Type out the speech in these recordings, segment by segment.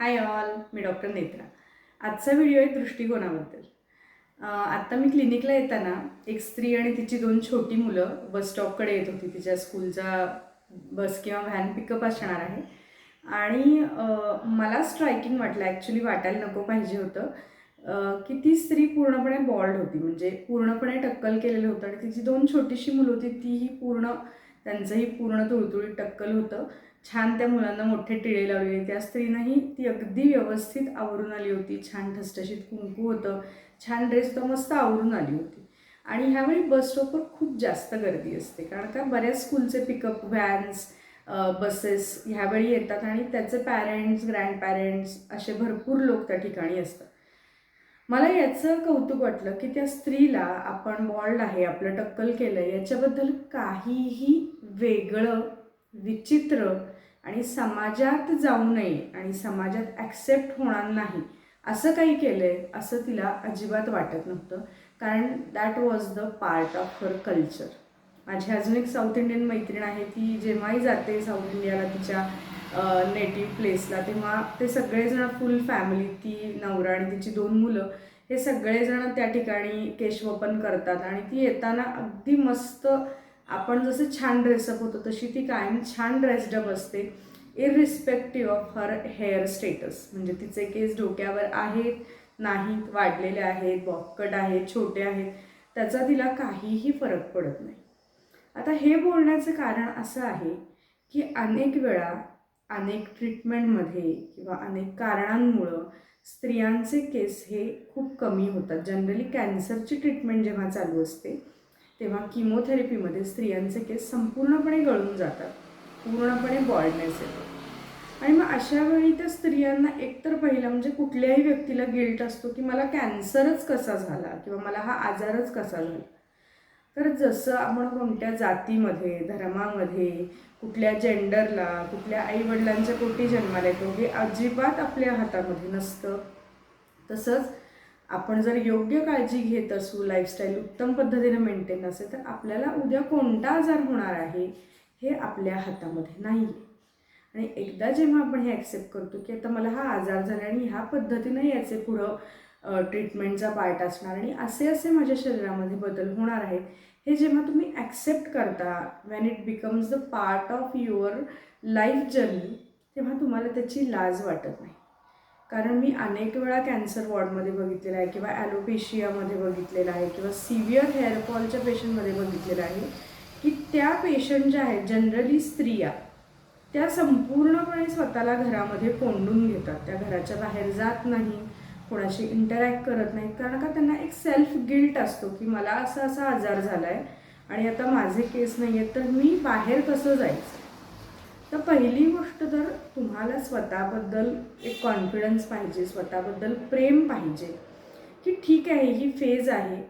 हाय all मी doctor Netra. आजचा video आहे दृष्टिकोनाबद्दल. आत्ता मी क्लिनिकला येताना एक स्त्री आणि तिची दोन छोटी मुलं बस स्टॉपकडे येत होती. तिच्या स्कूलचा बस किंवा व्हॅन पिकअप असणार आहे. आणि मला स्ट्रायकिंग वाटलं. ॲक्च्युली वाटायला नको पाहिजे होतं. की ती स्त्री पूर्णपणे बॉल्ड होती. म्हणजे पूर्णपणे टक्कल केलेलं होतं. आणि तिची दोन छोटीशी मुलं होती. तीही पूर्ण त्यांचंही पूर्ण तुळतुळीत टक्कल होतं. छान त्या मुलांना मोठे टिळे लावलेले त्या स्त्रीनंही ती अगदी व्यवस्थित आवरून आली होती. छान ठसठशीत कुंकू होतं. छान ड्रेस तर मस्त आवरून आली होती. आणि ह्यावेळी बस स्टॉपवर खूप जास्त गर्दी असते. कारण का बऱ्याच स्कूलचे पिकअप व्हॅन्स बसेस ह्यावेळी येतात आणि त्याचे पॅरेंट्स ग्रँड पॅरेंट्स असे भरपूर लोक त्या ठिकाणी असतात. मला याचं कौतुक वाटलं की त्या स्त्रीला आपण बॉल्ड आहे आपलं टक्कल केलं याच्याबद्दल काहीही वेगळं विचित्र आणि समाजात जाऊ नये आणि समाजात ॲक्सेप्ट होणार नाही असं काही केलं आहे असं तिला अजिबात वाटत नव्हतं. कारण that was the part of her culture माझी अजून एक साऊथ इंडियन मैत्रीण आहे ती जेव्हाही जाते साऊथ इंडियाला तिच्या नेटिव्ह प्लेसला तेव्हा ते सगळेजण फुल फॅमिली ती नवरा आणि तिची दोन मुलं हे सगळेजण त्या ठिकाणी केशवपन करतात. आणि ती येताना अगदी मस्त आपण जसं छान ड्रेसअप होतो तशी ती कायम छान ड्रेसडअप असते irrespective of her hair status म्हणजे तिचे केस डोक्यावर आहेत नाहीत वाढलेले आहेत बॉबकट आहेत छोटे आहेत त्याचा तिला काहीही फरक पडत नाही. आता हे बोलण्याचं कारण असं आहे की अनेक वेळा अनेक ट्रीटमेंटमध्ये किंवा अनेक कारणांमुळं स्त्रियांचे केस हे खूप कमी होतात. जनरली कॅन्सरची ट्रीटमेंट जेव्हा चालू असते तेव्हा किमोथेरपीमध्ये स्त्रियांचे केस संपूर्णपणे गळून जातात. पूर्णपणे बॉल्डनेस येतो आणि मग अशा वेळी त्या स्त्रियांना एकतर पहिला म्हणजे कुठल्याही व्यक्तीला गिल्ट असतो की मला कॅन्सरच कसा झाला किंवा मला हा आजारच कसा झाला. तर जसं आपण कोणत्या जातीमध्ये धर्मामध्ये कुठल्या जेंडरला कुठल्या आईवडिलांच्या पोटी जन्माला येतो हे अजिबात आपल्या हातामध्ये नसतं. तसंच आपण जर योग्य काळजी घेत असू लाईफस्टाईल उत्तम पद्धतीने मेंटेन असेल तर आपल्याला उद्या कोणता आजार होणार आहे हे आपल्या हातामध्ये नाही आहे आणि एकदा जेव्हा आपण हे ॲक्सेप्ट करतो की आता मला हा आजार झाला आणि ह्या पद्धतीनं याचे पुढं ट्रीटमेंटचा पार्ट असणार आणि असे असे माझ्या शरीरामध्ये बदल होणार आहेत हे जेव्हा तुम्ही ॲक्सेप्ट करता when it becomes the part of your life journey तेव्हा तुम्हाला त्याची लाज वाटत नाही. कारण मी अनेक वेळा कॅन्सर वॉर्डमध्ये बघितलेलं आहे किंवा ॲलोपेशियामध्ये बघितलेलं आहे किंवा सिव्हिअर हेअरफॉलच्या पेशंटमध्ये बघितलेलं आहे की त्या पेशंट ज्या आहेत जनरली स्त्रिया त्या संपूर्णपणे स्वतःला घरामध्ये कोंडून घेतात. त्या घराच्या बाहेर जात नाही कोणाशी इंटरॅक्ट करत नाहीत कारण का त्यांना एक सेल्फ गिल्ट असतो की मला असा असा आजार झाला आहे आणि आता माझे केस नाही आहेत तर मी बाहेर कसं जायचं? तर पहिली गोष्ट तर तुम्हाला स्वतःबद्दल एक कॉन्फिडन्स पाहिजे स्वतःबद्दल प्रेम पाहिजे की ठीक आहे ही फेज आहे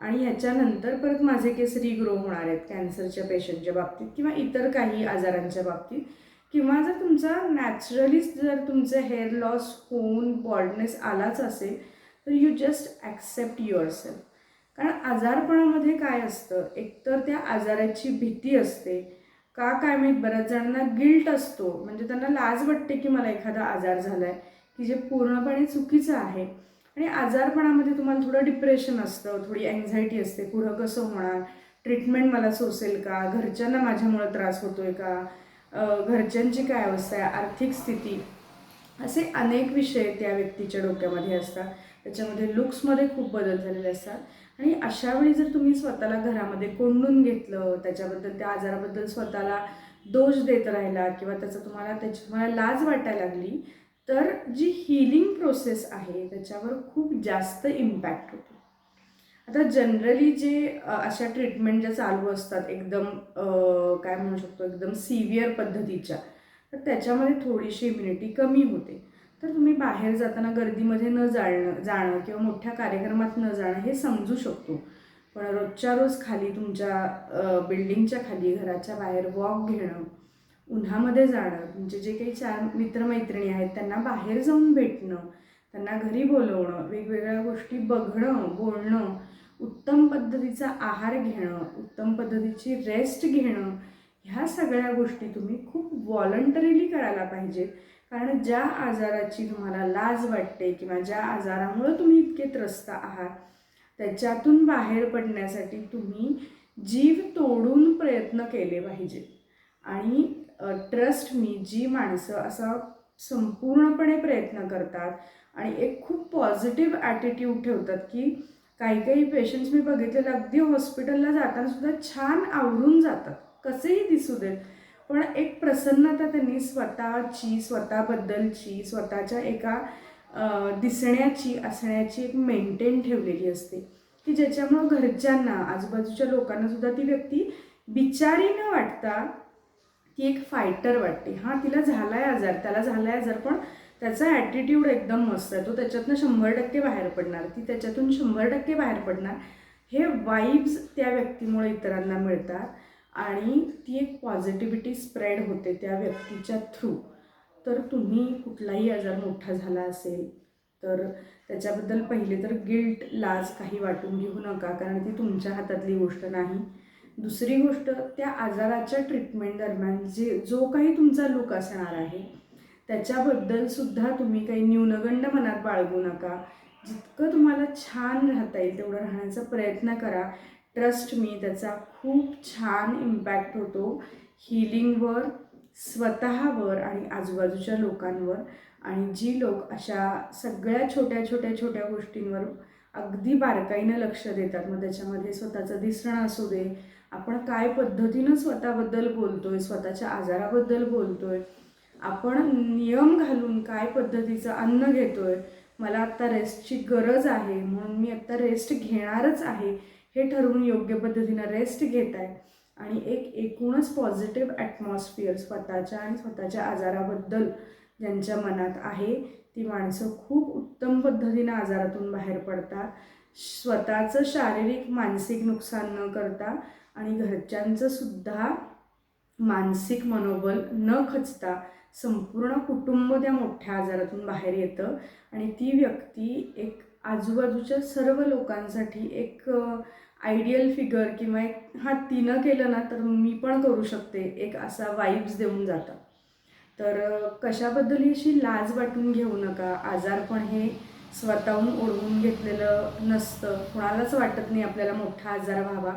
आणि ह्याच्यानंतर परत माझे केस रिग्रो होणार आहेत कॅन्सरच्या पेशंटच्या बाबतीत किंवा इतर काही आजारांच्या बाबतीत. किंवा जर तुमचा नॅचरलीच जर तुमचं हेअर लॉस होऊन बॉल्डनेस आलाच असेल तर you just accept yourself कारण आजारपणामध्ये काय असतं? एकतर त्या आजाराची भीती असते का काय माहीत बऱ्याच जणांना गिल्ट असतो. म्हणजे त्यांना लाज वाटते की मला एखादा आजार झाला आहे की जे पूर्णपणे चुकीचं आहे. आणि आजारपणामध्ये तुम्हाला थोडं डिप्रेशन असतं थोडी अँझायटी असते. पुढं कसं होणार? ट्रीटमेंट मला सोसेल का? घरच्यांना माझ्यामुळं त्रास होतो आहे का घरच्यांची काय अवस्था आहे? आर्थिक स्थिती. असे अनेक विषय त्या व्यक्तीच्या डोक्यामध्ये असतात. त्याच्यामध्ये लुक्समध्ये खूप बदल झालेले असतात. आणि अशा वेळी जर तुम्ही स्वतःला घरामध्ये कोंडून घेतलं त्याच्याबद्दल त्या आजाराबद्दल स्वतःला दोष देत राहिला किंवा त्याचा तुम्हाला त्याची तुम्हाला लाज वाटायला लागली तर जी हिलिंग प्रोसेस आहे त्याच्यावर खूप जास्त इम्पॅक्ट होतो. आता जनरली जे अशा ट्रीटमेंट ज्या चालू असतात एकदम काय म्हणू शकतो एकदम सिव्हिअर पद्धतीच्या तर त्याच्यामध्ये थोडीशी इम्युनिटी कमी होते. तर तुम्ही बाहेर जाताना गर्दीमध्ये न जाणं जाणं किंवा मोठ्या कार्यक्रमात न जाणं हे समजू शकतो. पण रोजच्या रोज खाली तुमच्या बिल्डिंगच्या खाली घराच्या बाहेर वॉक घेणं उन्हामध्ये जाणं तुमचे जे काही चार मित्रमैत्रिणी आहेत त्यांना बाहेर जाऊन भेटणं त्यांना घरी बोलवणं वेगवेगळ्या गोष्टी बघणं बोलणं उत्तम पद्धतीचा आहार घेणं उत्तम पद्धतीची रेस्ट घेणं ह्या सगळ्या गोष्टी तुम्ही खूप व्हॉलंटरीली करायला पाहिजेत. कारण ज्या आजाराची तुम्हाला लाज वाटते किंवा ज्या आजारामुळं तुम्ही इतके त्रस्त आहात त्याच्यातून बाहेर पडण्यासाठी तुम्ही जीव तोडून प्रयत्न केले पाहिजे आणि ट्रस्ट मी जी माणसं असा संपूर्णपणे प्रयत्न करतात आणि एक खूप पॉझिटिव्ह ॲटिट्यूड ठेवतात की काही काही पेशंट्स मी बघितलेले अगदी हॉस्पिटलला जाताना सुद्धा छान आवरून जातात. कसेही दिसू देत पण एक प्रसन्नता त्यांनी स्वतःची स्वतःबद्दलची स्वतःच्या एका दिसण्याची असण्याची एक मेंटेन ठेवलेली असते. की ज्याच्यामुळं घरच्यांना आजूबाजूच्या लोकांना सुद्धा ती व्यक्ती बिचारी न वाटता ती एक फायटर वाटते. हां तिला झालाय आजार त्याला झालाय आजार पण त्याचा ॲटिट्यूड एकदम मस्त आहे. तो त्याच्यातनं शंभर टक्के बाहेर पडणार ती त्याच्यातून शंभर टक्के बाहेर पडणार. हे वाईब्स त्या व्यक्तीमुळे इतरांना मिळतात. आणि ती एक पॉझिटिव्हिटी स्प्रेड होते त्या व्यक्तीच्या थ्रू तर तुम्ही कुठलाही आजार मोठा झाला असेल तर त्याच्याबद्दल पहिले तर गिल्ट लाज काही वाटून घेऊ नका कारण ती तुमच्या हातातली गोष्ट नाही. दुसरी गोष्ट त्या आजाराच्या ट्रीटमेंट दरम्यान जे जो काही तुमचा लुक असणार आहे त्याच्याबद्दलसुद्धा तुम्ही काही न्यूनगंड मनात बाळगू नका. जितकं तुम्हाला छान राहता येईल तेवढं राहण्याचा प्रयत्न करा. ट्रस्ट मी त्याचा खूप छान इम्पॅक्ट होतो. हिलिंगवर स्वतःवर आणि आजूबाजूच्या लोकांवर. आणि जी लोक अशा सगळ्या छोट्या छोट्या छोट्या गोष्टींवर अगदी बारकाईनं लक्ष देतात मग त्याच्यामध्ये स्वतःचं दिसणं असू दे. आपण काय पद्धतीनं स्वतःबद्दल बोलतोय स्वतःच्या आजाराबद्दल बोलतोय आपण नियम घालून काय पद्धतीचं अन्न घेतोय मला आत्ता रेस्टची गरज आहे म्हणून मी आत्ता रेस्ट घेणारच आहे. हे ठरवून योग्य पद्धतीनं रेस्ट घेत आहे. आणि एक एकूणच पॉझिटिव्ह ॲटमॉस्फिअर स्वतःच्या आणि स्वतःच्या आजाराबद्दल ज्यांच्या मनात आहे ती माणसं खूप उत्तम पद्धतीनं आजारातून बाहेर पडतात. स्वतःचं शारीरिक मानसिक नुकसान न करता आणि घरच्यांचंसुद्धा मानसिक मनोबल न खचता संपूर्ण कुटुंब त्या मोठ्या आजारातून बाहेर येतं. आणि ती व्यक्ती एक आजूबाजूच्या सर्व लोकांसाठी एक आयडियल फिगर किंवा एक हा तिनं केलं ना तर मी पण करू शकते. एक असा वाईब्स देऊन जातं. तर अ, कशाबद्दल अशी लाज वाटून घेऊ नका. आजारपण हे स्वतःहून ओढवून घेतलेलं नसतं. कोणालाच वाटत नाही आपल्याला मोठा आजार व्हावा.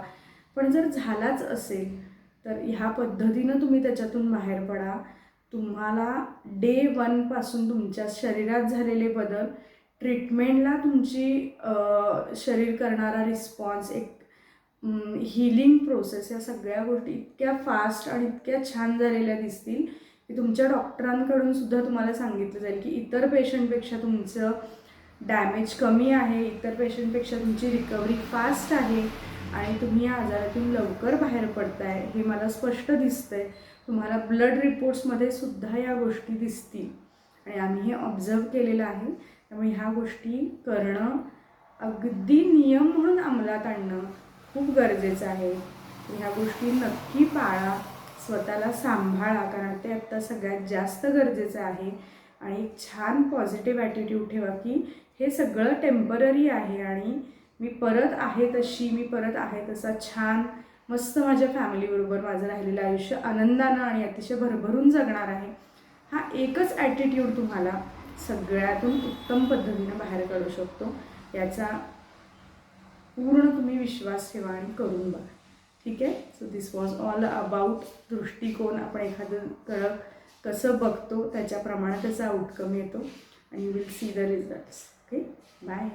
पण जर झालाच असेल तर ह्या पद्धतीनं तुम्ही त्याच्यातून बाहेर पडा. तुम्हाला डे वनपासून तुमच्या शरीरात झालेले बदल ट्रीटमेंटला तुमची शरीर करणारा रिस्पॉन्स एक हिलिंग प्रोसेस या सगळ्या गोष्टी इतक्या फास्ट आणि इतक्या छान झालेल्या दिसतील की तुमच्या डॉक्टरांकडून सुद्धा तुम्हाला सांगितलं जाईल की इतर पेशंटपेक्षा तुमचं डॅमेज कमी आहे इतर पेशंटपेक्षा तुमची रिकव्हरी फास्ट आहे आणि तुम्ही या आजारातून लवकर बाहेर पडताय हे मला स्पष्ट दिसतंय. तुम्हाला ब्लड रिपोर्ट्समध्ये सुद्धा या गोष्टी दिसतील. आणि आम्ही हे ऑब्झर्व केलेलं आहे. त्यामुळे ह्या गोष्टी करणं अगदी नियम म्हणून अंमलात आणणं खूप गरजेचं आहे. ह्या गोष्टी नक्की पाळा स्वतःला सांभाळा कारण ते आत्ता सगळ्यात जास्त गरजेचं आहे. आणि एक छान पॉझिटिव्ह ॲटिट्यूड ठेवा की हे सगळं टेंपररी आहे आणि मी परत आहे तशी मी परत आहे तसा छान मस्त माझ्या फॅमिलीबरोबर माझं राहिलेलं आयुष्य आनंदानं आणि अतिशय भरभरून जगणार आहे. हा एकच ॲटिट्यूड तुम्हाला सगळ्यातून उत्तम पद्धतीनं बाहेर काढू शकतो. याचा पूर्ण तुम्ही विश्वास ठेवा आणि करून बघा. ठीक आहे? So this was all about दृष्टिकोन. आपण एखादं कडं कसं बघतो त्याच्याप्रमाणे त्याचा आउटकम येतो. आणि you will see the results okay bye